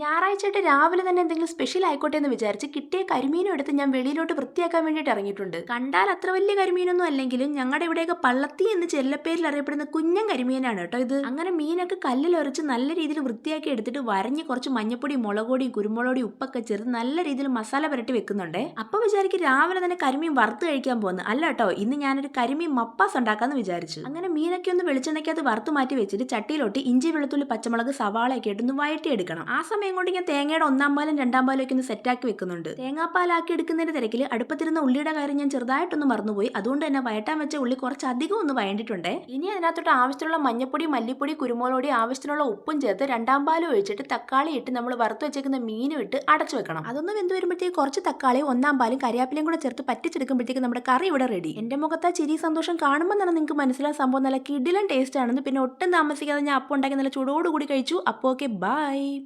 ഞായറാഴ്ചയായിട്ട് രാവിലെ തന്നെ എന്തെങ്കിലും സ്പെഷ്യൽ ആയിക്കോട്ടെ എന്ന് വിചാരിച്ച് കിട്ടിയ കരിമീനും എടുത്ത് ഞാൻ വെളിയിലോട്ട് വൃത്തിയാക്കാൻ വേണ്ടിയിട്ട് ഇറങ്ങിയിട്ടുണ്ട്. കണ്ടാൽ അത്ര വലിയ കരിമീനൊന്നും അല്ലെങ്കിലും ഞങ്ങളുടെ ഇവിടെയൊക്കെ പള്ളത്തി എന്ന് ചെല്ലപ്പേരിൽ അറിയപ്പെടുന്ന കുഞ്ഞൻ കരിമീനാണ് കേട്ടോ ഇത്. അങ്ങനെ മീനൊക്കെ കല്ലിൽ ഉരച്ച് നല്ല രീതിയിൽ വൃത്തിയാക്കി എടുത്തിട്ട് വരഞ്ഞ് കുറച്ച് മഞ്ഞപ്പൊടി മുളകൊടി കുരുമുളകൊടി ഉപ്പൊക്കെ ചേർത്ത് നല്ല രീതിയിൽ മസാല പുരട്ടി വെക്കുന്നുണ്ട്. അപ്പൊ വിചാരിക്കും രാവിലെ തന്നെ കരിമീൻ വറുത്ത് കഴിക്കാൻ പോകുന്നു. അല്ല കേട്ടോ ഇന്ന് ഞാനൊരു കരിമീൻ മപ്പാസ് ഉണ്ടാക്കാന്ന് വിചാരിച്ചു. അങ്ങനെ മീനൊക്കെ ഒന്ന് വെളിച്ചെണ്ണയ്ക്കകത്ത് വറുത്ത് മാറ്റി വെച്ചിട്ട് ചട്ടിയിലോട്ട് ഇഞ്ചി വെളുത്തുള്ളി പച്ചമുളക് സവാളയൊക്കെ ഇട്ട് ഒന്ന് വഴറ്റി എടുക്കണം ആ സമയം കൊണ്ട് ഞാൻ തേങ്ങയുടെ ഒന്നാം പാലും രണ്ടാം പാലും ഒക്കെ ഒന്ന് സെറ്റാക്കി വെക്കുന്നുണ്ട്. തേങ്ങാപ്പാലാക്കി എടുക്കുന്നതിന്റെ തിരക്കിൽ അടുപ്പത്തിരുന്ന ഉള്ളിയുടെ കാര്യം ഞാൻ ചെറുതായിട്ടൊന്ന് മറന്നുപോയി. അതുകൊണ്ട് തന്നെ വയറ്റാൻ വെച്ച ഉള്ളി കുറച്ച് അധികം ഒന്ന് വയണ്ടിട്ടുണ്ട്. ഇനി അതിനകത്തോട്ട് ആവശ്യത്തിനുള്ള മഞ്ഞപ്പൊടി മല്ലിപ്പൊടി കുരുമുളകൊടി ആവശ്യത്തിനുള്ള ഉപ്പും ചേർത്ത് രണ്ടാം പാലും ഒഴിച്ചിട്ട് തക്കാളി ഇട്ട് നമ്മൾ വറുത്ത് വെച്ചേക്കുന്ന മീനും ഇട്ട് അടച്ചു വെക്കണം. അതൊന്നും വെന്ത് വരുമ്പോഴത്തേക്ക് കുറച്ച് തക്കാളി ഒന്നാം പാലും കരിയാപ്പിലും കൂടെ ചേർത്ത് പറ്റിച്ചെടുക്കുമ്പോഴത്തേക്ക് നമ്മുടെ കറി ഇവിടെ റെഡി എന്റെ മുഖത്ത് ചിരി സന്തോഷം കാണുമ്പോൾ തന്നെ നിങ്ങൾക്ക് മനസ്സിലായ സംഭവം നല്ല കിഡിലൻ ടേസ്റ്റ് ആണെന്ന്. പിന്നെ ഒട്ടും താമസിക്കാതെ ഞാൻ അപ്പം ഉണ്ടാക്കി നല്ല ചൂടോടുകൂടി കഴിച്ചു. അപ്പോൾ ഓക്കെ ബൈ